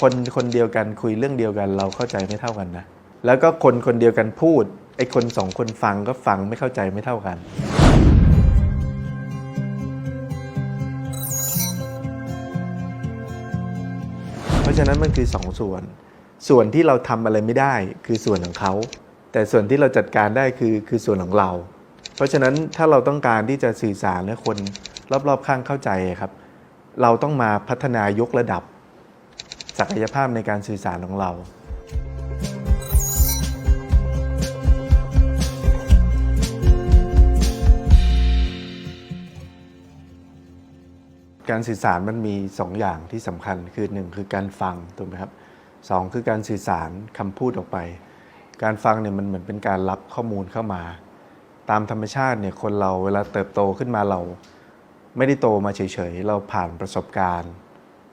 คนคนเดียวกันคุยเรื่องเดียวกัน เราเข้าใจไม่เท่ากันนะ แล้วก็คนคนเดียวกันพูดไอ้คนสองคนฟังก็ฟังไม่เข้าใจไม่เท่ากัน เพราะฉะนั้นมันคือสองส่วน ส่วนที่เราทำอะไรไม่ได้คือส่วนของเขา แต่ส่วนที่เราจัดการได้คือคือส่วนของเรา เพราะฉะนั้นถ้าเราต้องการที่จะสื่อสารให้คนรอบๆข้างเข้าใจครับ เราต้องมาพัฒนายกระดับ ศักยภาพในการสื่อสารของเราการสื่อสารมันมี 2 อย่างที่สำคัญคือ 1 คือการฟังถูกไหมครับสองคือการสื่อสารคำพูดออกไป การฟังเนี่ยมันเหมือนเป็นการรับข้อมูลเข้ามา ตามธรรมชาติเนี่ยคนเราเวลาเติบโตขึ้นมาเรา ไม่ได้โตมาเฉยๆ เราผ่านประสบการณ์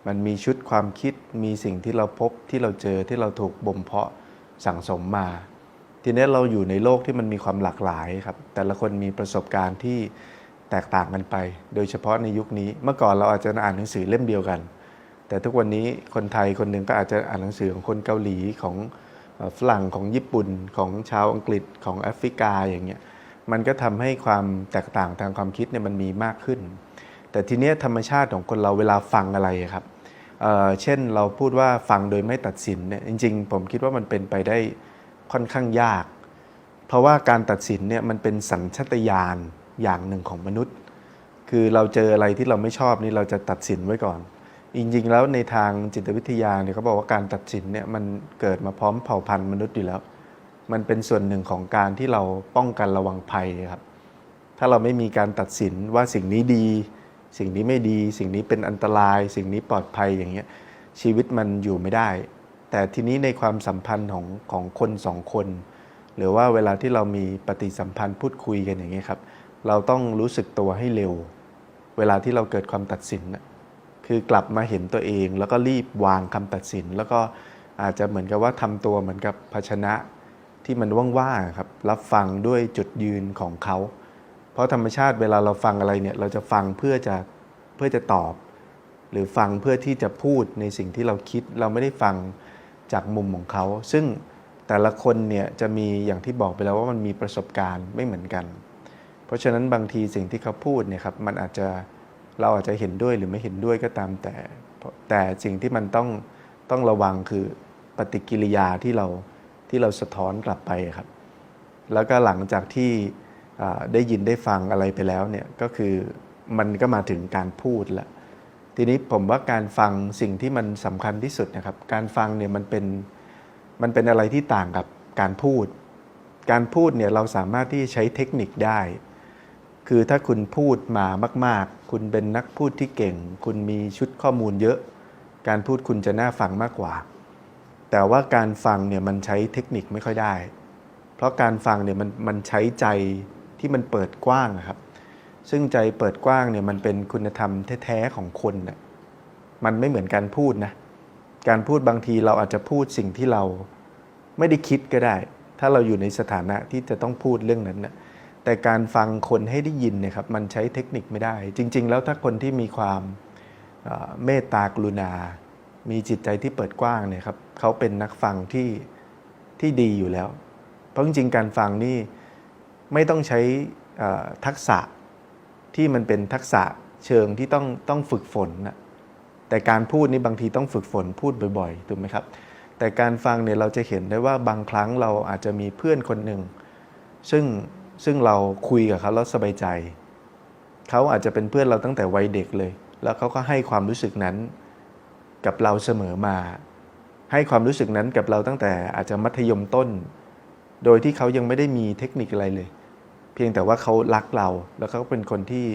มันมีชุดความคิดมีสิ่งที่เราพบที่เราเจอที่เราถูกบ่มเพาะสั่งสมมา ทีนี้เราอยู่ในโลกที่มันมีความหลากหลายครับแต่ละคนมีประสบการณ์ที่แตกต่างกันไป โดยเฉพาะในยุคนี้เมื่อก่อนเราอาจจะอ่านหนังสือเล่มเดียวกัน แต่ทุกวันนี้คนไทยคนหนึ่งก็อาจจะอ่านหนังสือของคนเกาหลีของฝรั่งของญี่ปุ่นของชาวอังกฤษของแอฟริกาอย่างเงี้ยมันก็ทำให้ความแตกต่างทางความคิดเนี่ยมันมีมากขึ้น แต่ทีเนี้ยธรรมชาติของคนเราเวลาฟังอะไรครับ เเช่นเราพูดว่าฟังโดยไม่ตัดสินเนี่ยจริง ๆ ผมคิดว่ามันเป็นไปได้ค่อนข้างยาก เพราะว่าการตัดสินเนี่ยมันเป็นสัญชาตญาณอย่างหนึ่งของมนุษย์ คือเราเจออะไรที่เราไม่ชอบนี่เราจะตัดสินไว้ก่อน จริง ๆ แล้วในทางจิตวิทยาเนี่ยเขาบอกว่าการตัดสินเนี่ยมันเกิดมาพร้อมเผ่าพันธุ์มนุษย์อยู่แล้ว มันเป็นส่วนหนึ่งของการที่เราป้องกันระวังภัยครับถ้าเราไม่มีการตัดสินว่าสิ่งนี้ดี สิ่งนี้ไม่ดี สิ่งนี้เป็นอันตราย สิ่งนี้ปลอดภัยอย่างเงี้ยชีวิตมันอยู่ไม่ได้ แต่ทีนี้ในความสัมพันธ์ของของคนสองคน หรือว่าเวลาที่เรามีปฏิสัมพันธ์พูดคุยกันอย่างเงี้ยครับ เราต้องรู้สึกตัวให้เร็ว เวลาที่เราเกิดความตัดสินน่ะคือกลับมาเห็นตัวเอง แล้วก็รีบวางคำตัดสิน แล้วก็อาจจะเหมือนกับว่าทำตัวเหมือนกับภาชนะที่มันว่างๆครับรับฟังด้วยจุดยืนของเขา เพราะธรรมชาติเวลาเราฟังอะไรเนี่ยเราจะฟังเพื่อจะ เพื่อจะตอบ หรือฟังเพื่อที่จะพูดในสิ่งที่เราคิดเราไม่ได้ฟังจากมุมของเขา ซึ่งแต่ละคนเนี่ยจะมีอย่างที่บอกไปแล้วว่ามันมีประสบการณ์ไม่เหมือนกัน เพราะฉะนั้นบางทีสิ่งที่เขาพูดเนี่ยครับมันอาจจะเราอาจจะเห็นด้วยหรือไม่เห็นด้วยก็ตามแต่ แต่สิ่งที่มันต้องต้องระวังคือปฏิกิริยาที่เราที่เราสะท้อนกลับไปครับ แล้วก็หลังจากที่ได้ยินได้ฟังอะไรไปแล้วเนี่ยก็คือ มันก็มาถึงการพูดแล้วทีนี้ผมว่าการฟังสิ่งที่มันสำคัญที่สุดนะครับ การฟังเนี่ยมันเป็นมันเป็นอะไรที่ต่างกับการพูด การพูดเนี่ยเราสามารถที่ใช้เทคนิคได้ คือถ้าคุณพูดมามาก ๆ คุณเป็นนักพูดที่เก่ง คุณมีชุดข้อมูลเยอะ การพูดคุณจะน่าฟังมากกว่า แต่ว่าการฟังเนี่ยมันใช้เทคนิคไม่ค่อยได้ เพราะการฟังเนี่ยมันมันใช้ใจที่มันเปิดกว้างครับ ซึ่งใจเปิดกว้างเนี่ยมันเป็นคุณธรรมแท้ๆของคนน่ะมันไม่เหมือนการพูดนะ การพูดบางทีเราอาจจะพูดสิ่งที่เราไม่ได้คิดก็ได้ ถ้าเราอยู่ในสถานะที่จะต้องพูดเรื่องนั้นนะแต่การฟังคนให้ได้ยินเนี่ยครับมันใช้เทคนิคไม่ได้ จริง ๆ แล้วถ้าคนที่มีความเมตตากรุณา มีจิตใจที่เปิดกว้างเนี่ยครับเขาเป็นนักฟังที่ที่ดีอยู่แล้ว เพราะจริงๆการฟังนี่ไม่ต้องใช้ทักษะ ที่มันเป็นทักษะเชิงที่ต้องต้องฝึกฝนนะแต่การพูดนี่บางทีต้องฝึกฝนพูดบ่อยๆถูกไหมครับ แต่การฟังเนี่ยเราจะเห็นได้ว่าบางครั้งเราอาจจะมีเพื่อนคนหนึ่งซึ่งซึ่งเราคุยกับเขาแล้วสบายใจเขาอาจจะเป็นเพื่อนเราตั้งแต่วัยเด็กเลย แล้วเขาก็ให้ความรู้สึกนั้นกับเราเสมอมา ให้ความรู้สึกนั้นกับเราตั้งแต่อาจจะมัธยมต้น โดยที่เขายังไม่ได้มีเทคนิคอะไรเลย เพียงแต่ว่าเขารักเราแล้วเขาเป็นคนที่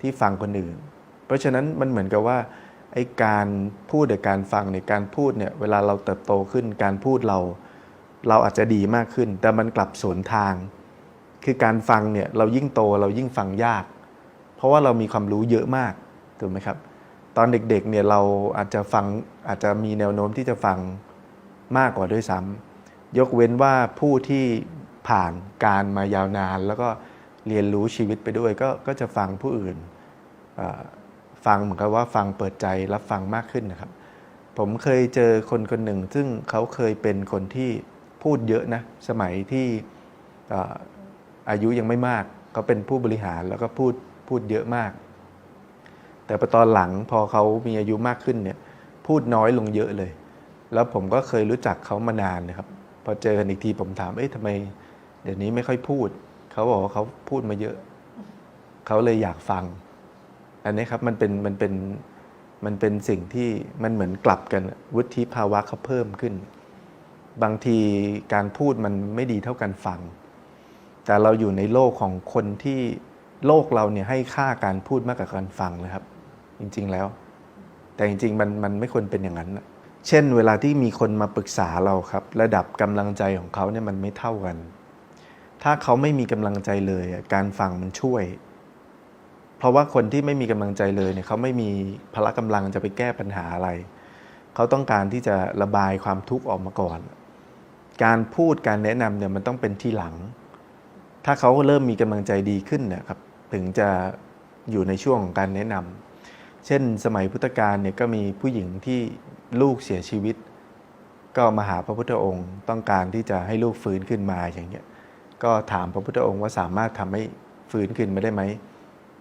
ที่ฟังคนอื่น เพราะฉะนั้นมันเหมือนกับว่าไอ้การพูดหรือการฟังเนี่ยการพูดเนี่ยเวลาเราเติบโตขึ้นการพูดเรา เราอาจจะดีมากขึ้น แต่มันกลับสวนทาง คือการฟังเนี่ยเรายิ่งโตเรายิ่งฟังยาก เพราะว่าเรามีความรู้เยอะมากถูกไหมครับ ตอนเด็กๆเนี่ยเราอาจจะฟังอาจจะมีแนวโน้มที่จะฟังมากกว่าด้วยซ้ำยกเว้นว่าผู้ที่ ผ่านการมายาวนาน แล้วก็เรียนรู้ชีวิตไปด้วย ก็ก็จะฟังผู้อื่นฟังเหมือนกับว่าฟังเปิดใจรับฟังมากขึ้นนะครับ ผมเคยเจอคนคนหนึ่ง ซึ่งเขาเคยเป็นคนที่พูดเยอะนะสมัยที่เอ่ออายุยังไม่มากเขาเป็นผู้บริหารแล้วก็พูดพูดเยอะมาก แต่พอตอนหลังพอเขามีอายุมากขึ้นเนี่ยพูดน้อยลงเยอะเลย แล้วผมก็เคยรู้จักเขามานานนะครับ พอเจอกันอีกทีผมถามเอ๊ะทำไม เดี๋ยวนี้ไม่ค่อยพูด เขาบอกว่าเขาพูดมาเยอะ เขาเลยอยากฟัง อันนี้ครับมันเป็นมันเป็นมันเป็นสิ่งที่มันเหมือนกลับกันวุฒิภาวะเขาเพิ่มขึ้น บางทีการพูดมันไม่ดีเท่าการฟัง แต่เราอยู่ในโลกของคนที่โลกเราเนี่ยให้ค่าการพูดมากกว่าการฟังนะครับ จริงๆแล้ว แต่จริงๆมันมันไม่ควรเป็นอย่างนั้นนะเช่น เวลาที่มีคนมาปรึกษาเราครับ ระดับกำลังใจของเขาเนี่ยมันไม่เท่ากัน ถ้าเขาไม่มีกำลังใจเลยการฟังมันช่วย เพราะว่าคนที่ไม่มีกำลังใจเลยเนี่ยเขาไม่มีพละกำลังจะไปแก้ปัญหาอะไร เขาต้องการที่จะระบายความทุกข์ออกมาก่อน การพูดการแนะนำเนี่ยมันต้องเป็นที่หลัง ถ้าเขาเริ่มมีกำลังใจดีขึ้นนะครับถึงจะอยู่ในช่วงของการแนะนำเช่นสมัยพุทธกาลเนี่ยก็มีผู้หญิงที่ลูกเสียชีวิต ก็มาหาพระพุทธองค์ ต้องการที่จะให้ลูกฟื้นขึ้นมาอย่างเงี้ย ก็ถามพระพุทธองค์ว่าสามารถทำให้ฟื้นขึ้นมาได้ไหม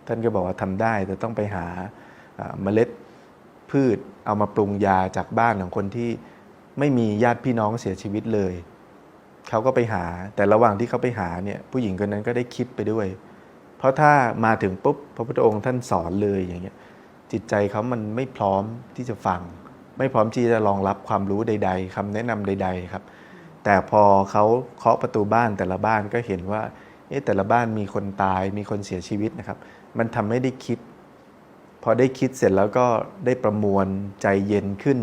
ท่านก็บอกว่าทำได้แต่ต้องไปหาเมล็ดพืชเอามาปรุงยาจากบ้านของคนที่ไม่มีญาติพี่น้องเสียชีวิตเลย เขาก็ไปหาแต่ระหว่างที่เขาไปหาเนี่ยผู้หญิงคนนั้นก็ได้คิดไปด้วย เพราะถ้ามาถึงปุ๊บพระพุทธองค์ท่านสอนเลยอย่างเงี้ยจิตใจเขามันไม่พร้อมที่จะฟัง ไม่พร้อมที่จะรองรับความรู้ใด ๆคำแนะนำใด ๆ ครับ แต่พอเขาเคาะประตูบ้านแต่ละบ้านก็เห็นว่าเอ๊ะแต่ละบ้านมีคนตายมีคนเสียชีวิตนะครับ มันทำให้ได้คิด พอได้คิดเสร็จแล้วก็ได้ประมวลใจเย็นขึ้น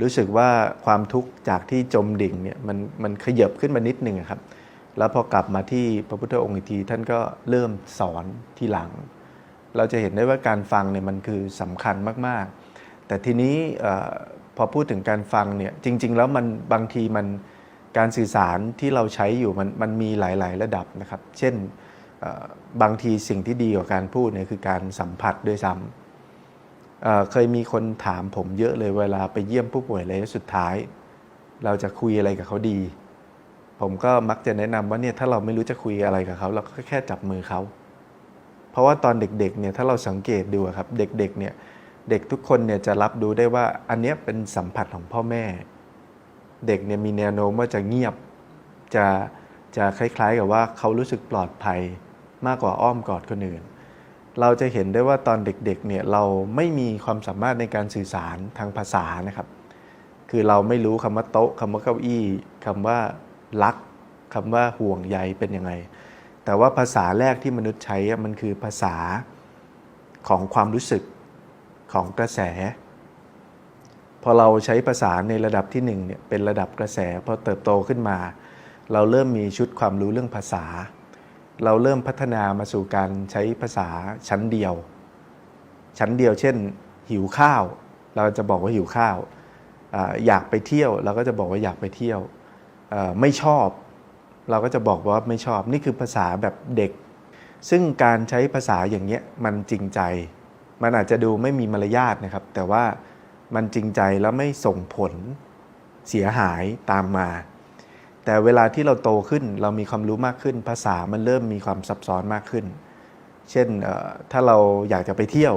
รู้สึกว่าความทุกข์จากที่จมดิ่งเนี่ยมันมันขยับขึ้นมานิดหนึ่งครับ แล้วพอกลับมาที่พระพุทธองค์อีกทีท่านก็เริ่มสอนทีหลัง เราจะเห็นได้ว่าการฟังเนี่ยมันคือสำคัญมากๆ แต่ทีนี้พอพูดถึงการฟังเนี่ยจริง ๆ แล้วมันบางทีมัน การสื่อสารที่เราใช้อยู่มันมันมีหลาย ๆ ระดับนะครับ เช่นบางทีสิ่งที่ดีกว่าการพูดเนี่ยคือการสัมผัสด้วยซ้ำเเคยมีคนถามผมเยอะเลยเวลาไปเยี่ยมผู้ป่วยระยะสุดท้าย เราจะคุยอะไรกับเขาดี ผมก็มักจะแนะนำว่าเนี่ยถ้าเราไม่รู้จะคุยอะไรกับเขาเราก็แค่จับมือเขาเพราะว่าตอนเด็กๆเนี่ยถ้าเราสังเกตดูครับเด็กๆเนี่ยเด็กทุกคนเนี่ยจะรับดูได้ว่าอันเนี้ยเป็นสัมผัสของพ่อแม่ เด็กเนี่ยมีแนวโน้มว่าจะเงียบ จะจะคล้ายๆกับว่าเขารู้สึกปลอดภัยมากกว่าอ้อมกอดคนอื่น เราจะเห็นได้ว่าตอนเด็กๆเนี่ยเราไม่มีความสามารถในการสื่อสารทางภาษานะครับ คือเราไม่รู้คำว่าโต๊ะคำว่าเก้าอี้คำว่ารักคำว่าห่วงใยเป็นยังไง แต่ว่าภาษาแรกที่มนุษย์ใช้อะมันคือภาษาของความรู้สึกของกระแส พอเราใช้ภาษาในระดับที่หนึ่งเนี่ยเป็นระดับกระแสพอเติบโตขึ้นมา เราเริ่มมีชุดความรู้เรื่องภาษา เราเริ่มพัฒนามาสู่การใช้ภาษาชั้นเดียว ชั้นเดียว เช่น หิวข้าว เราจะบอกว่าหิวข้าวออยากไปเที่ยว เราก็จะบอกว่าอยากไปเที่ยวไม่ชอบ เราก็จะบอกว่าไม่ชอบนี่คือภาษาแบบเด็ก ซึ่งการใช้ภาษาอย่างเงี้ยมันจริงใจ มันอาจจะดูไม่มีมารยาทนะครับ แต่ว่า มันจริงใจแล้วไม่ส่งผลเสียหายตามมา แต่เวลาที่เราโตขึ้นเรามีความรู้มากขึ้น ภาษามันเริ่มมีความซับซ้อนมากขึ้น เช่นถ้าเราอยากจะไปเที่ยว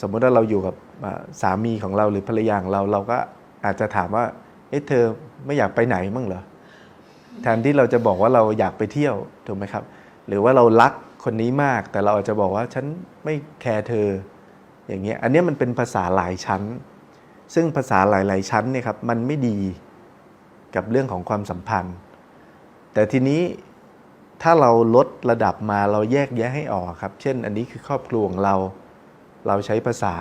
สมมติว่าเราอยู่กับสามีของเราหรือภรรยาของเราเราก็อาจจะถามว่าเอ๊ะเธอไม่อยากไปไหนมั่งเหรอแทนที่เราจะบอกว่าเราอยากไปเที่ยวถูกไหมครับ หรือว่าเรารักคนนี้มาก แต่เราอาจจะบอกว่าฉันไม่แคร์เธอ อย่างเงี้ยอันนี้มันเป็นภาษาหลายชั้น ซึ่งภาษาหลาย ๆ ชั้นเนี่ยครับมันไม่ดีกับเรื่องของความสัมพันธ์ แต่ทีนี้ถ้าเราลดระดับมาเราแยกแยะให้ออกครับ เช่น อันนี้คือครอบครัวของเรา เราใช้ภาษา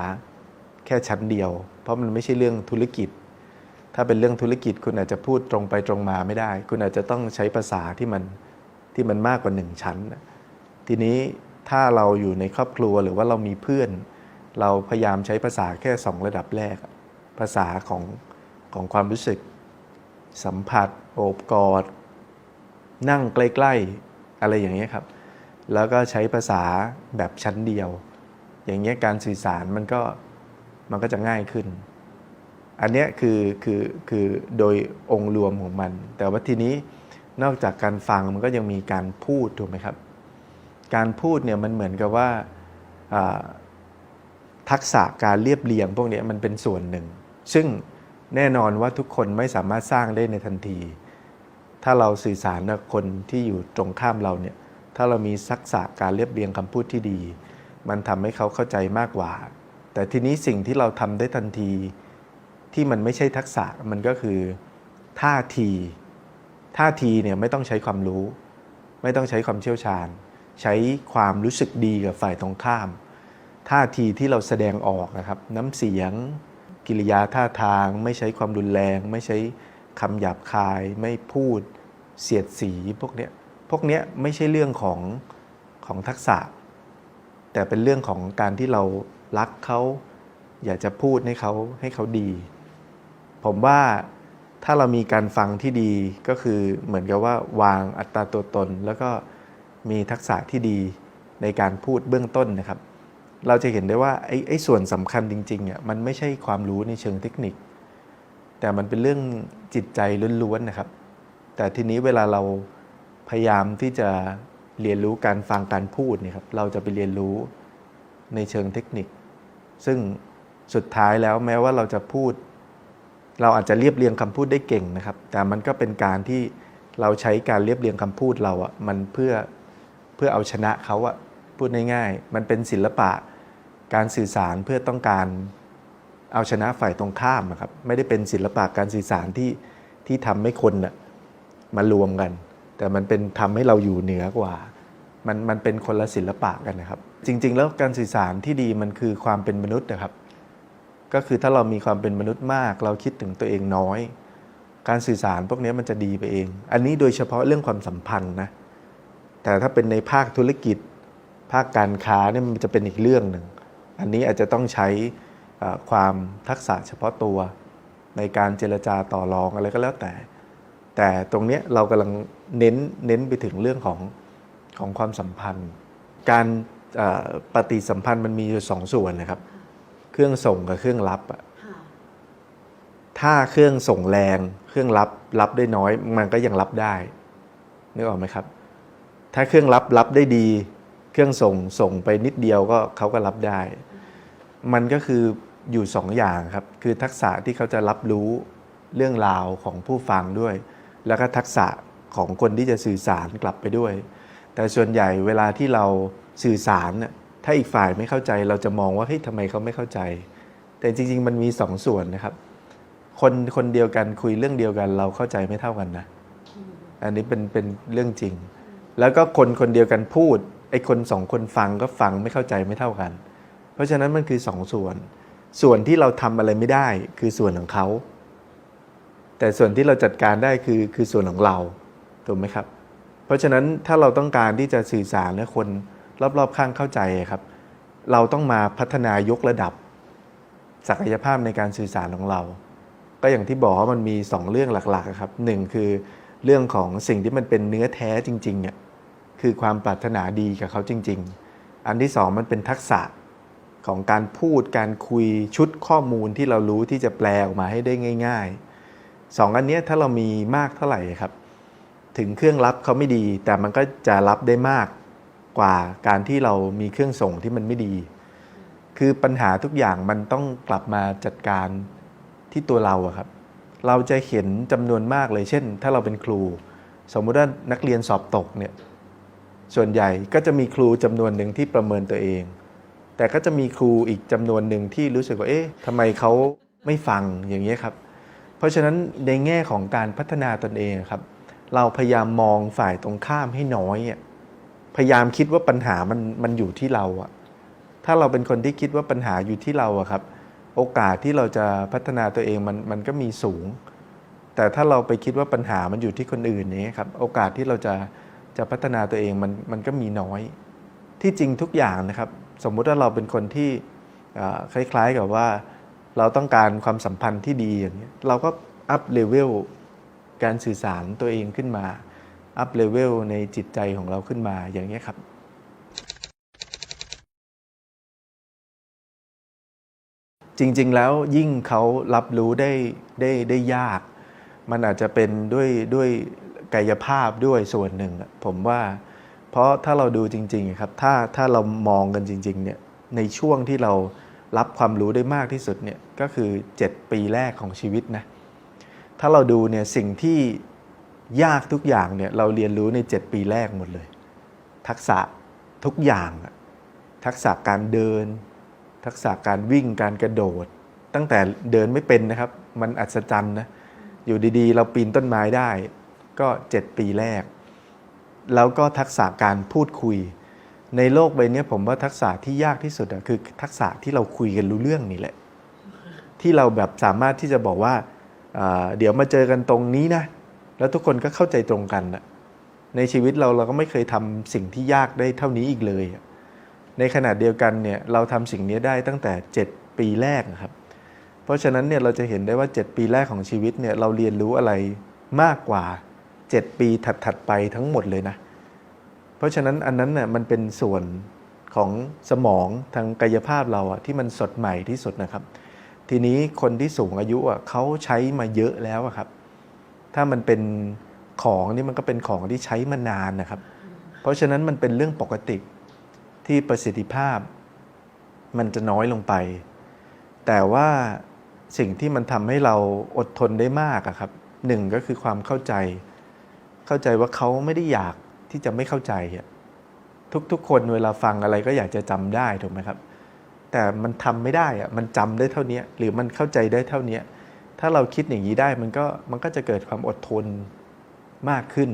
แค่ชั้นเดียว เพราะมันไม่ใช่เรื่องธุรกิจ ถ้าเป็นเรื่องธุรกิจคุณอาจจะพูดตรงไปตรงมาไม่ได้ คุณอาจจะต้องใช้ภาษาที่มันที่มันมากกว่าหนึ่งชั้น ทีนี้ถ้าเราอยู่ในครอบครัวหรือว่าเรามีเพื่อน เราพยายามใช้ภาษาแค่สองระดับแรก ภาษาของของความรู้สึก สัมผัส โอบกอด นั่งใกล้ๆ อะไรอย่างเงี้ยครับ แล้วก็ใช้ภาษาแบบชั้นเดียว อย่างเงี้ยการสื่อสารมันก็มันก็จะง่ายขึ้น อันเนี้ยคือคือคือโดยองค์รวมของมัน แต่ว่าทีนี้นอกจากการฟังมันก็ยังมีการพูดถูกไหมครับ การพูดเนี่ยมันเหมือนกับว่า ทักษะการเรียบเรียงพวกนี้มันเป็นส่วนหนึ่ง ซึ่งแน่นอนว่าทุกคนไม่สามารถสร้างได้ในทันที ถ้าเราสื่อสารกับคนที่อยู่ตรงข้ามเราเนี่ย ถ้าเรามีทักษะการเรียบเรียงคำพูดที่ดี มันทำให้เขาเข้าใจมากกว่า แต่ทีนี้สิ่งที่เราทำได้ทันทีที่มันไม่ใช่ทักษะมันก็คือท่าที ท่าทีเนี่ยไม่ต้องใช้ความรู้ ไม่ต้องใช้ความเชี่ยวชาญ ใช้ความรู้สึกดีกับฝ่ายตรงข้าม ท่าทีที่เราแสดงออกนะครับน้ำเสียงกิริยาท่าทาง ไม่ใช้ความรุนแรง ไม่ใช้คำหยาบคาย ไม่พูดเสียดสีพวกเนี้ยพวกเนี้ยไม่ใช่เรื่องของของทักษะ แต่เป็นเรื่องของการที่เรารักเขาอยากจะพูดให้เขาให้เขาดี ผมว่าถ้าเรามีการฟังที่ดีก็คือเหมือนกับว่าวางอัตราตัวตน แล้วก็มีทักษะที่ดีในการพูดเบื้องต้นนะครับ เราจะเห็นได้ว่าไอ้ไอส่วนสำคัญจริงๆอะมันไม่ใช่ความรู้ในเชิงเทคนิค แต่มันเป็นเรื่องจิตใจล้วนๆนะครับ แต่ทีนี้เวลาเราพยายามที่จะเรียนรู้การฟังการพูดเนี่ยครับเราจะไปเรียนรู้ในเชิงเทคนิค ซึ่งสุดท้ายแล้วแม้ว่าเราจะพูด เราอาจจะเรียบเรียงคำพูดได้เก่งนะครับ แต่มันก็เป็นการที่เราใช้การเรียบเรียงคำพูดเราอะมันเพื่อเพื่อเอาชนะเขาอะพูดง่ายๆมันเป็นศิลปะ การสื่อสารเพื่อต้องการเอาชนะฝ่ายตรงข้ามอะครับไม่ได้เป็นศิลปะการสื่อสารที่ที่ทำให้คนน่ะมารวมกัน แต่มันเป็นทำให้เราอยู่เหนือกว่า มันมันเป็นคนละศิลปะกันนะครับ จริง ๆ แล้วการสื่อสารที่ดีมันคือความเป็นมนุษย์นะครับ ก็คือถ้าเรามีความเป็นมนุษย์มาก เราคิดถึงตัวเองน้อย การสื่อสารพวกนี้มันจะดีไปเอง อันนี้โดยเฉพาะเรื่องความสัมพันธ์นะแต่ถ้าเป็นในภาคธุรกิจ ภาคการค้าเนี่ยมันจะเป็นอีกเรื่องหนึ่ง อันนี้อาจจะต้องใช้เอ่อความทักษะเฉพาะตัวในการเจรจาต่อรองอะไรก็แล้วแต่ แต่ตรงเนี้ยเรากำลังเน้นเน้นไปถึงเรื่องของของความสัมพันธ์ การเอ่อปฏิสัมพันธ์มันมีอยู่สองส่วนนะครับ เครื่องส่งกับเครื่องรับอะค่ะถ้าเครื่องส่งแรงเครื่องรับรับได้น้อย มันก็ยังรับได้นึกออกไหมครับ ถ้าเครื่องรับรับได้ดี เครื่องส่งส่งไปนิดเดียวก็เขาก็รับได้ มันก็คืออยู่สองอย่างครับ คือทักษะที่เขาจะรับรู้เรื่องราวของผู้ฟังด้วย แล้วก็ทักษะของคนที่จะสื่อสารกลับไปด้วย แต่ส่วนใหญ่เวลาที่เราสื่อสารน่ะถ้าอีกฝ่ายไม่เข้าใจเราจะมองว่าเฮ้ยทำไมเขาไม่เข้าใจ แต่จริง ๆ มันมีสองส่วนนะครับ คนคนเดียวกันคุยเรื่องเดียวกัน เราเข้าใจไม่เท่ากันนะ อันนี้เป็นเป็นเรื่องจริง แล้วก็คนคนเดียวกันพูดไอ้คนสองคนฟังก็ฟังไม่เข้าใจไม่เท่ากัน เพราะฉะนั้นมันคือสองส่วน ส่วนที่เราทำอะไรไม่ได้คือส่วนของเขา แต่ส่วนที่เราจัดการได้คือคือส่วนของเราถูกไหมครับ เพราะฉะนั้นถ้าเราต้องการที่จะสื่อสารและคนรอบๆข้างเข้าใจครับ เราต้องมาพัฒนายกระดับ ศักยภาพในการสื่อสารของเรา ก็อย่างที่บอกว่ามันมีสองเรื่องหลักๆครับหนึ่งคือเรื่องของสิ่งที่มันเป็นเนื้อแท้จริงๆเนี่ยคือความปรารถนาดีกับเขาจริง ๆ อันที่สองมันเป็นทักษะ ของการพูดการคุยชุดข้อมูลที่เรารู้ที่จะแปลออกมาให้ได้ง่ายๆสองอันนี้ถ้าเรามีมากเท่าไหร่ครับ ถึงเครื่องรับเขาไม่ดี แต่มันก็จะรับได้มากกว่าการที่เรามีเครื่องส่งที่มันไม่ดี คือปัญหาทุกอย่างมันต้องกลับมาจัดการที่ตัวเราครับ เราจะเห็นจำนวนมากเลย เช่น ถ้าเราเป็นครู สมมุติว่านักเรียนสอบตกเนี่ยส่วนใหญ่ก็จะมีครูจำนวนหนึ่งที่ประเมินตัวเอง แต่ก็จะมีครูอีกจำนวนหนึ่งที่รู้สึกว่า เอ๊ะทำไมเขาไม่ฟังอย่างนี้ยครับ เพราะฉะนั้นในแง่ของการพัฒนาตนเองครับ เราพยายามมองฝ่ายตรงข้ามให้น้อย พยายามคิดว่าปัญหามันมันอยู่ที่เราอะถ้าเราเป็นคนที่คิดว่าปัญหาอยู่ที่เราอะครับ โอกาสที่เราจะพัฒนาตัวเองมันมันก็มีสูง แต่ถ้าเราไปคิดว่าปัญหามันอยู่ที่คนอื่นนี้ครับ โอกาสที่เราจะจะพัฒนาตัวเองมันมันก็มีน้อย ที่จริงทุกอย่างนะครับ สมมุติว่าเราเป็นคนที่คล้ายๆกับว่าเราต้องการความสัมพันธ์ที่ดีอย่างนี้เราก็อัพเลเวลการสื่อสารตัวเองขึ้นมา อัพเลเวลในจิตใจของเราขึ้นมาอย่างนี้ครับจริง ๆ แล้วยิ่งเขารับรู้ได้ได้ได้ยาก มันอาจจะเป็นด้วยด้วยกายภาพด้วยส่วนหนึ่ง ผมว่า เพราะถ้าเราดูจริงๆครับถ้าถ้าเรามองกันจริงๆเนี่ยในช่วงที่เรารับความรู้ได้มากที่สุดเนี่ยก็คือ 7 ปีแรกของชีวิตนะถ้าเราดูเนี่ยสิ่งที่ยากทุกอย่างเนี่ยเราเรียนรู้ใน 7 ปีแรกหมดเลย ทักษะทุกอย่างทักษะการเดิน ทักษะการวิ่งการกระโดด ตั้งแต่เดินไม่เป็นนะครับ มันอัศจรรย์นะอยู่ดีๆ เราปีนต้นไม้ได้ ก็ 7 ปีแรก แล้วก็ทักษะการพูดคุย ในโลกใบนี้ผมว่าทักษะที่ยากที่สุดอะคือทักษะที่เราคุยกันรู้เรื่องนี่แหละ ที่เราแบบสามารถที่จะบอกว่าเดี๋ยวมาเจอกันตรงนี้นะ แล้วทุกคนก็เข้าใจตรงกันอะในชีวิตเราเราก็ไม่เคยทำสิ่งที่ยากได้เท่านี้อีกเลย ในขณะเดียวกันเนี่ยเราทำสิ่งนี้ได้ตั้งแต่ 7 ปีแรกนะครับ เพราะฉะนั้นเนี่ยเราจะเห็นได้ว่า 7 ปีแรกของชีวิตเนี่ยเราเรียนรู้อะไรมากกว่า 7 ปีถัดๆไปทั้งหมดเลยนะ เพราะฉะนั้นอันนั้นน่ะมันเป็นส่วนของสมองทางกายภาพเราอะที่มันสดใหม่ที่สุดนะครับ ทีนี้คนที่สูงอายุอะเขาใช้มาเยอะแล้วอะครับ ถ้ามันเป็นของนี่มันก็เป็นของที่ใช้มานานนะครับ เพราะฉะนั้นมันเป็นเรื่องปกติที่ประสิทธิภาพ มันจะน้อยลงไป แต่ว่าสิ่งที่มันทำให้เราอดทนได้มากอะครับหนึ่งก็คือความเข้าใจ เข้าใจว่าเขาไม่ได้อยากที่จะไม่เข้าใจทุกๆ คนเวลาฟังอะไรก็อยากจะจำได้ถูกไหมครับ แต่มันทำไม่ได้อะมันจำได้เท่านี้หรือมันเข้าใจได้เท่านี้ถ้าเราคิดอย่างนี้ได้มันก็มันก็จะเกิดความอดทนมากขึ้น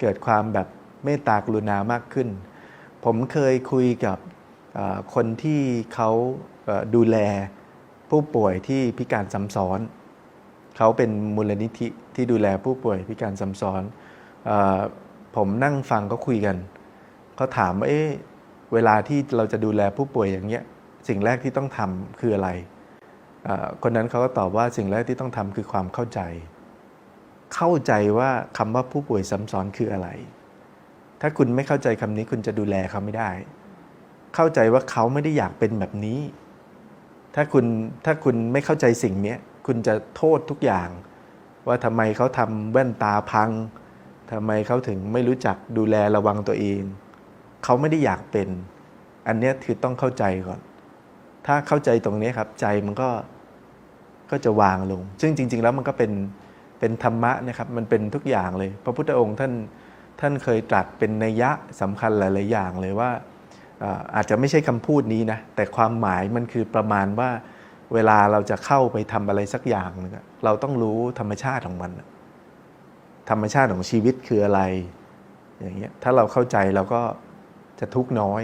เกิดความแบบเมตตากรุณามากขึ้น ผมเคยคุยกับคนที่เขาดูแลผู้ป่วยที่พิการซ้ำซ้อน เขาเป็นมูลนิธิที่ดูแลผู้ป่วยพิการซ้ำซ้อน ผมนั่งฟังเขาคุยกันเขาถามว่าเอ๊ะเวลาที่เราจะดูแลผู้ป่วยอย่างเงี้ยสิ่งแรกที่ต้องทำคืออะไร คนนั้นเขาก็ตอบว่าสิ่งแรกที่ต้องทำคือความเข้าใจ เข้าใจว่าคำว่าผู้ป่วยซ้ำซ้อนคืออะไร ถ้าคุณไม่เข้าใจคำนี้คุณจะดูแลเขาไม่ได้ เข้าใจว่าเขาไม่ได้อยากเป็นแบบนี้ ถ้าคุณถ้าคุณไม่เข้าใจสิ่งนี้คุณจะโทษทุกอย่าง ว่าทำไมเขาทำแว่นตาพัง ทำไมเขาถึงไม่รู้จักดูแลระวังตัวเอง เขาไม่ได้อยากเป็น อันนี้คือต้องเข้าใจก่อน ถ้าเข้าใจตรงนี้ครับ ใจมันก็ก็จะวางลง ซึ่งจริง ๆ แล้วมันก็เป็นเป็นธรรมะนะครับ มันเป็นทุกอย่างเลย พระพุทธองค์ท่านท่านเคยตรัสเป็นนัยยะสำคัญหลาย ๆ อย่างเลยว่าอาจจะไม่ใช่คำพูดนี้นะ แต่ความหมายมันคือประมาณว่า เวลาเราจะเข้าไปทำอะไรสักอย่างนึงอะเราต้องรู้ธรรมชาติของมันอะ ธรรมชาติของชีวิตคืออะไร อย่างเงี้ยถ้าเราเข้าใจเราก็จะทุกข์น้อย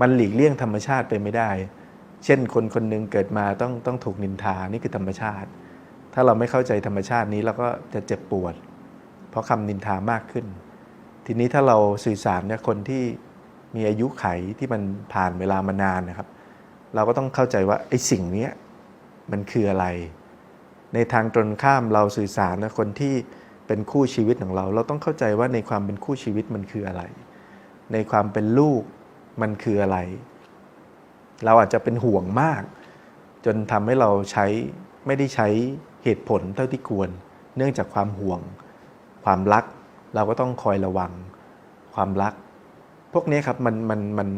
มันหลีกเลี่ยงธรรมชาติไปไม่ได้ เช่นคนคนหนึ่งเกิดมาต้องต้องถูกนินทานี่คือธรรมชาติ ถ้าเราไม่เข้าใจธรรมชาตินี้เราก็จะเจ็บปวด เพราะคำนินทามากขึ้น ทีนี้ถ้าเราสื่อสารเนี่ยคนที่มีอายุไขที่มันผ่านเวลามานานนะครับ เราก็ต้องเข้าใจว่าไอ้สิ่งเนี้ยมันคืออะไร ในทางตรงข้ามเราสื่อสารนะคนที่ เป็นคู่ชีวิตของเรา เราต้องเข้าใจว่าในความเป็นคู่ชีวิตมันคืออะไร ในความเป็นลูกมันคืออะไร เราอาจจะเป็นห่วงมาก จนทำให้เราใช้ไม่ได้ใช้เหตุผลเท่าที่ควร เนื่องจากความห่วง ความรัก เราก็ต้องคอยระวัง ความรัก พวกนี้ครับมันมันมัน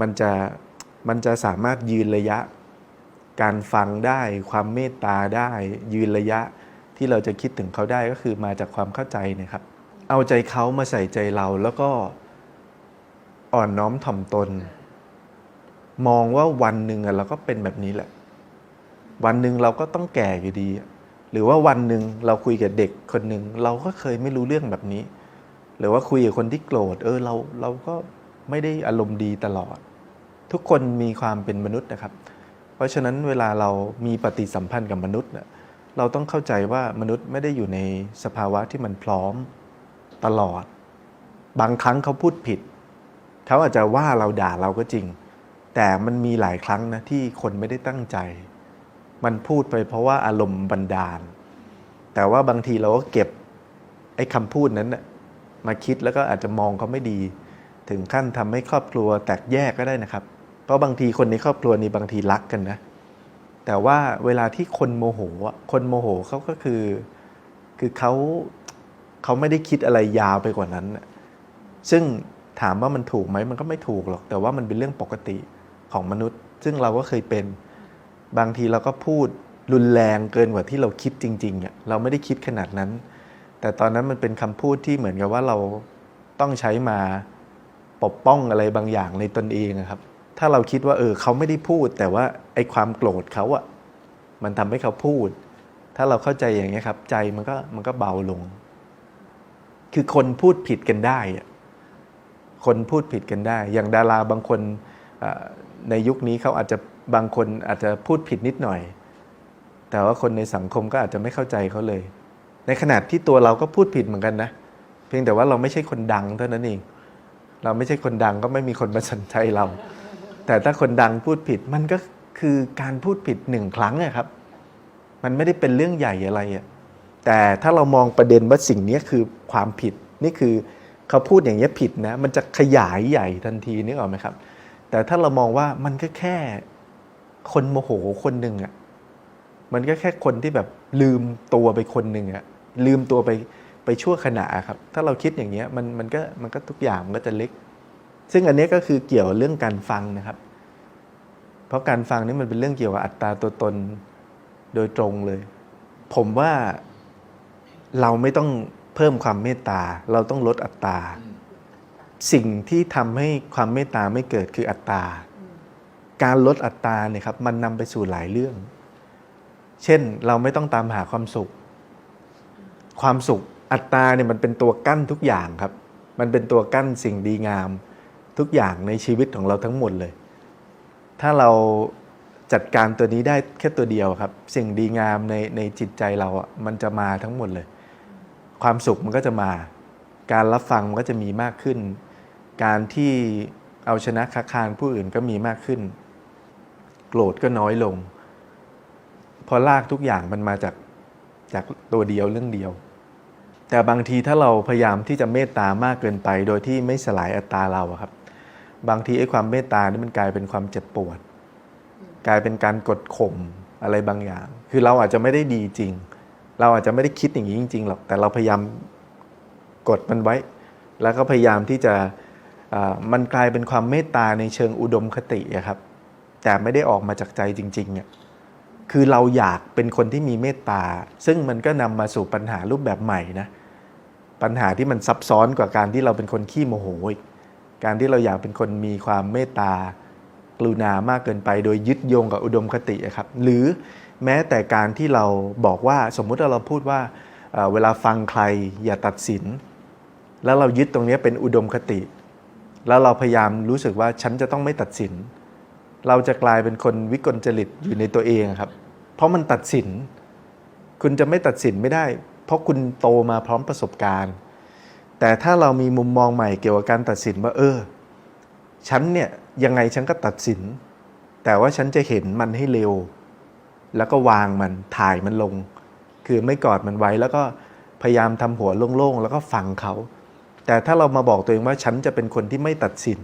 มันจะมันจะสามารถยืนระยะ การฟังได้ ความเมตตาได้ ยืนระยะ ที่เราจะคิดถึงเขาได้ก็คือมาจากความเข้าใจนะครับ เอาใจเขามาใส่ใจเราแล้วก็อ่อนน้อมถ่อมตน มองว่าวันหนึ่งเราก็เป็นแบบนี้แหละ วันหนึ่งเราก็ต้องแก่อยู่ดี หรือว่าวันหนึ่งเราคุยกับเด็กคนหนึ่งเราก็เคยไม่รู้เรื่องแบบนี้ หรือว่าคุยกับคนที่โกรธเออเราเราก็ไม่ได้อารมณ์ดีตลอด ทุกคนมีความเป็นมนุษย์นะครับ เพราะฉะนั้นเวลาเรามีปฏิสัมพันธ์กับมนุษย์น่ะ เราต้องเข้าใจว่ามนุษย์ไม่ได้อยู่ในสภาวะที่มันพร้อมตลอด บางครั้งเขาพูดผิด เขาอาจจะว่าเราด่าเราก็จริง แต่มันมีหลายครั้งนะที่คนไม่ได้ตั้งใจ มันพูดไปเพราะว่าอารมณ์บันดาล แต่ว่าบางทีเราก็เก็บไอ้คำพูดนั้นนะมาคิดแล้วก็อาจจะมองเขาไม่ดี ถึงขั้นทำให้ครอบครัวแตกแยกก็ได้นะครับ เพราะบางทีคนในครอบครัวนี้บางทีรักกันนะ แต่ว่าเวลาที่คนโมโหอะคนโมโหเขาก็คือ คือเขาเขาไม่ได้คิดอะไรยาวไปกว่านั้นน่ะซึ่งถามว่ามันถูกไหมมันก็ไม่ถูกหรอก แต่ว่ามันเป็นเรื่องปกติของมนุษย์ ซึ่งเราก็เคยเป็น บางทีเราก็พูดรุนแรงเกินกว่าที่เราคิดจริงๆอะเราไม่ได้คิดขนาดนั้น แต่ตอนนั้นมันเป็นคำพูดที่เหมือนกับว่าเราต้องใช้มาปกป้องอะไรบางอย่างในตนเองครับ ถ้าเราคิดว่าเออเขาไม่ได้พูด แต่ว่าไอ้ความโกรธเขาอะมันทำให้เขาพูด ถ้าเราเข้าใจอย่างนี้ครับ ใจมันก็มันก็เบาลง คือคนพูดผิดกันได้อะคนพูดผิดกันได้ อย่างดาราบางคนในยุคนี้เขาอาจจะบางคนอาจจะพูดผิดนิดหน่อย แต่ว่าคนในสังคมก็อาจจะไม่เข้าใจเขาเลย ในขณะที่ตัวเราก็พูดผิดเหมือนกันนะ เพียงแต่ว่าเราไม่ใช่คนดังเท่านั้นเอง เราไม่ใช่คนดังก็ไม่มีคนมาสนใจเรา แต่ถ้าคนดังพูดผิดมันก็คือการพูดผิดหนึ่งครั้งอะครับ มันไม่ได้เป็นเรื่องใหญ่อะไรอะแต่ถ้าเรามองประเด็นว่าสิ่งนี้คือความผิดนี่คือเขาพูดอย่างนี้ยผิดนะ มันจะขยายใหญ่ทันทีนึกออกไหมครับ แต่ถ้าเรามองว่ามันก็แค่คนโมโหคนหนึ่งอะมันก็แค่คนที่แบบลืมตัวไปคนหนึ่งอะลืมตัวไปไปชั่วขณะครับ ถ้าเราคิดอย่างเงี้ยมันมันก็มันก็ทุกอย่างมันก็จะเล็ก ซึ่งอันนี้ก็คือเกี่ยวเรื่องการฟังนะครับ เพราะการฟังนี่มันเป็นเรื่องเกี่ยวกับอัตราตัวตนโดยตรงเลย ผมว่าเราไม่ต้องเพิ่มความเมตตา เราต้องลดอัตรา สิ่งที่ทำให้ความเมตตาไม่เกิดคืออัตรา การลดอัตราเนี่ยครับมันนำไปสู่หลายเรื่อง เช่นเราไม่ต้องตามหาความสุข ความสุขอัตราเนี่ยมันเป็นตัวกั้นทุกอย่างครับ มันเป็นตัวกั้นสิ่งดีงาม ทุกอย่างในชีวิตของเราทั้งหมดเลย ถ้าเราจัดการตัวนี้ได้แค่ตัวเดียวครับ สิ่งดีงามในในจิตใจเราอะมันจะมาทั้งหมดเลย ความสุขมันก็จะมา การรับฟังมันก็จะมีมากขึ้น การที่เอาชนะค้าคานผู้อื่นก็มีมากขึ้น โกรธก็น้อยลงพราะลากทุกอย่างมันมาจากจากตัวเดียวเรื่องเดียว แต่บางทีถ้าเราพยายามที่จะเมตตามากเกินไป โดยที่ไม่สลายอัตตาเราครับ บางทีไอ้ความเมตตานี่มันกลายเป็นความเจ็บปวด กลายเป็นการกดข่มอะไรบางอย่าง คือเราอาจจะไม่ได้ดีจริง เราอาจจะไม่ได้คิดอย่างนี้จริงๆหรอกแต่เราพยายามกดมันไว้ แล้วก็พยายามที่จะมันกลายเป็นความเมตตาในเชิงอุดมคติครับ แต่ไม่ได้ออกมาจากใจจริงๆอะคือเราอยากเป็นคนที่มีเมตตา ซึ่งมันก็นำมาสู่ปัญหารูปแบบใหม่นะ ปัญหาที่มันซับซ้อนกว่าการที่เราเป็นคนขี้โมโหอีก การที่เราอยากเป็นคนมีความเมตตากรุณามากเกินไป โดยยึดโยงกับอุดมคติครับ หรือแม้แต่การที่เราบอกว่าสมมุติเราพูดว่าเเวลาฟังใครอย่าตัดสิน แล้วเรายึดตรงนี้เป็นอุดมคติ แล้วเราพยายามรู้สึกว่าฉันจะต้องไม่ตัดสิน เราจะกลายเป็นคนวิกลจริตอยู่ในตัวเองครับ เพราะมันตัดสิน คุณจะไม่ตัดสินไม่ได้ เพราะคุณโตมาพร้อมประสบการณ์ แต่ถ้าเรามีมุมมองใหม่เกี่ยวกับการตัดสินว่าเออ ฉันเนี่ยยังไงฉันก็ตัดสิน แต่ว่าฉันจะเห็นมันให้เร็ว แล้วก็วางมันถ่ายมันลง คือไม่กอดมันไว้แล้วก็พยายามทำหัวโล่งๆแล้วก็ฟังเขา แต่ถ้าเรามาบอกตัวเองว่าฉันจะเป็นคนที่ไม่ตัดสิน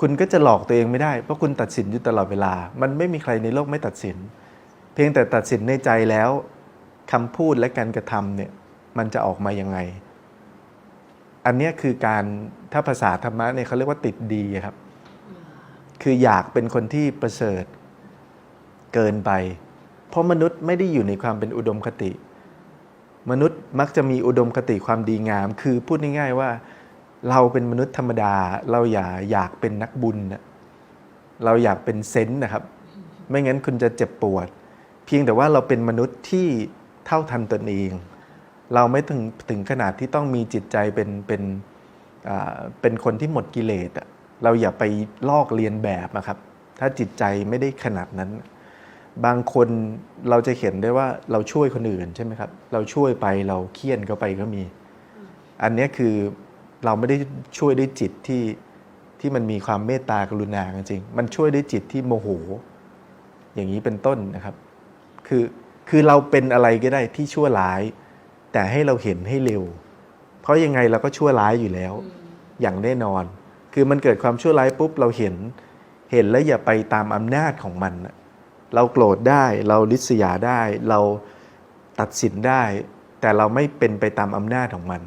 คุณก็จะหลอกตัวเองไม่ได้เพราะคุณตัดสินอยู่ตลอดเวลา มันไม่มีใครในโลกไม่ตัดสิน เพียงแต่ตัดสินในใจแล้วคำพูดและการกระทำเนี่ยมันจะออกมายังไง อันนี้คือการถ้าภาษาธรรมะเนี่ยเขาเรียกว่าติดดีครับ คืออยากเป็นคนที่ประเสริฐเกินไป เพราะมนุษย์ไม่ได้อยู่ในความเป็นอุดมคติ มนุษย์มักจะมีอุดมคติความดีงาม คือพูดง่ายๆว่าเราเป็นมนุษย์ธรรมดา เราอย่าอยากเป็นนักบุญนะเราอยากเป็นเซนต์นะครับ ไม่งั้นคุณจะเจ็บปวด เพียงแต่ว่าเราเป็นมนุษย์ที่เท่าทันตนเอง เราไม่ถึงถึงขนาดที่ต้องมีจิตใจเป็นเป็นเป็นคนที่หมดกิเลสเราอย่าไปลอกเลียนแบบนะครับ ถ้าจิตใจไม่ได้ขนาดนั้น บางคนเราจะเห็นได้ว่าเราช่วยคนอื่นใช่ไหมครับ เราช่วยไปเราเคี่ยนเขาไปก็มี อันนี้คือเราไม่ได้ช่วยด้วยจิตที่ที่มันมีความเมตตากรุณาจริง มันช่วยด้วยจิตที่โมโห อย่างนี้เป็นต้นนะครับ คือคือเราเป็นอะไรก็ได้ที่ชั่วร้าย แต่ให้เราเห็นให้เร็ว เพราะยังไงเราก็ชั่วร้ายอยู่แล้ว อย่างแน่นอน คือมันเกิดความชั่วร้ายปุ๊บเราเห็น เห็นแล้วอย่าไปตามอำนาจของมันน่ะเราโกรธได้ เราลิษยาได้ เราตัดสินได้ แต่เราไม่เป็นไปตามอำนาจของมัน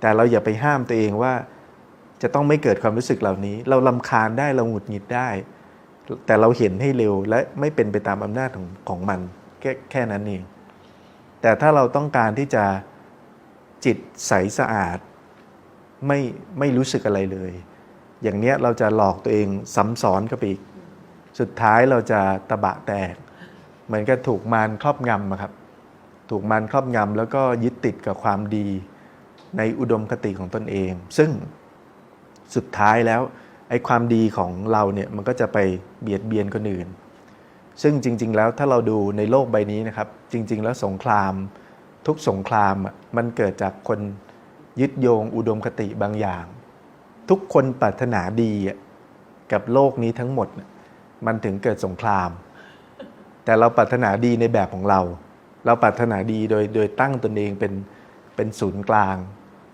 แต่เราอย่าไปห้ามตัวเองว่า จะต้องไม่เกิดความรู้สึกเหล่านี้ เราลำคาญได้ เราหงุดหงิดได้ แต่เราเห็นให้เร็วและไม่เป็นไปตามอำนาจของของมัน แค่แค่นั้นเอง แต่ถ้าเราต้องการที่จะจิตใสสะอาด ไม่ไม่รู้สึกอะไรเลย อย่างเนี้ยเราจะหลอกตัวเองซ้ำซ้อนกับอีก สุดท้ายเราจะตะบะแตก เหมือนกับถูกมารครอบงำอะครับ ถูกมารครอบงำแล้วก็ยึดติดกับความดีในอุดมคติของตนเอง ซึ่งสุดท้ายแล้วไอ้ความดีของเราเนี่ยมันก็จะไปเบียดเบียนคนอื่น ซึ่งจริง ๆ แล้วถ้าเราดูในโลกใบนี้นะครับ จริง ๆ แล้วสงครามทุกสงครามมันเกิดจากคนยึดโยงอุดมคติบางอย่าง ทุกคนปรารถนาดีกับโลกนี้ทั้งหมด มันถึงเกิดสงคราม แต่เราปรารถนาดีในแบบของเรา เราปรารถนาดีโดยโดยตั้งตนเองเป็นเป็นศูนย์กลาง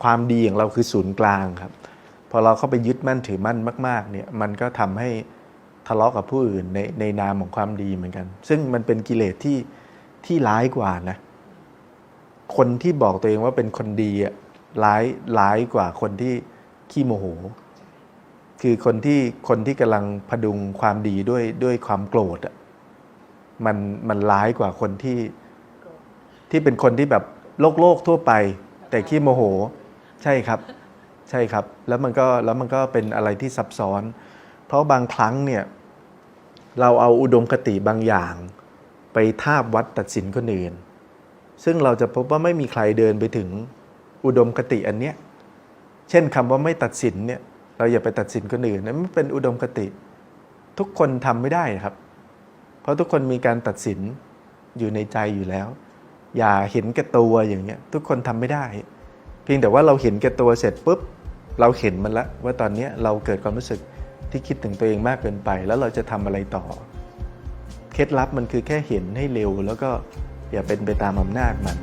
ความดีของเราคือศูนย์กลางครับ พอเราเข้าไปยึดมั่นถือมั่นมาก ๆ เนี่ยมันก็ทำให้ะเลาะกับผู้อื่นในในนามของความดีเหมือนกัน ซึ่งมันเป็นกิเลสที่ที่ร้ายกว่านะ คนที่บอกตัวเองว่าเป็นคนดีอะร้ายร้ายกว่าคนที่ขี้โมโห คือคนที่คนที่กำลังพดุงความดีด้วยด้วยความโกรธอะมันมันร้ายกว่าคนที่ที่เป็นคนที่แบบโลกโลกทั่วไป แต่ขี้โมโห ใช่ครับ ใช่ครับ แล้วมันก็แล้วมันก็เป็นอะไรที่ซับซ้อน เพราะบางครั้งเนี่ย เราเอาอุดมคติบางอย่าง ไปทาบวัดตัดสินคนอื่น ซึ่งเราจะพบว่าไม่มีใครเดินไปถึงอุดมคติอันเนี้ยเช่นคำว่าไม่ตัดสินเนี่ยเราอย่าไปตัดสินคนอื่นนั้นมันเป็นอุดมคติ ทุกคนทำไม่ได้ครับ เพราะทุกคนมีการตัดสินอยู่ในใจอยู่แล้ว อย่าเห็นแก่ตัวอย่างเงี้ยทุกคนทำไม่ได้ เพียงแต่ว่าเราเห็นแก่ตัวเสร็จปุ๊บเราเห็นมันละว่าตอนนี้เราเกิดความรู้สึก ที่คิดถึงตัวเองมากเกินไป แล้วเราจะทำอะไรต่อ เคล็ดลับมันคือแค่เห็นให้เร็ว แล้วก็อย่าเป็นไปตามอำนาจมัน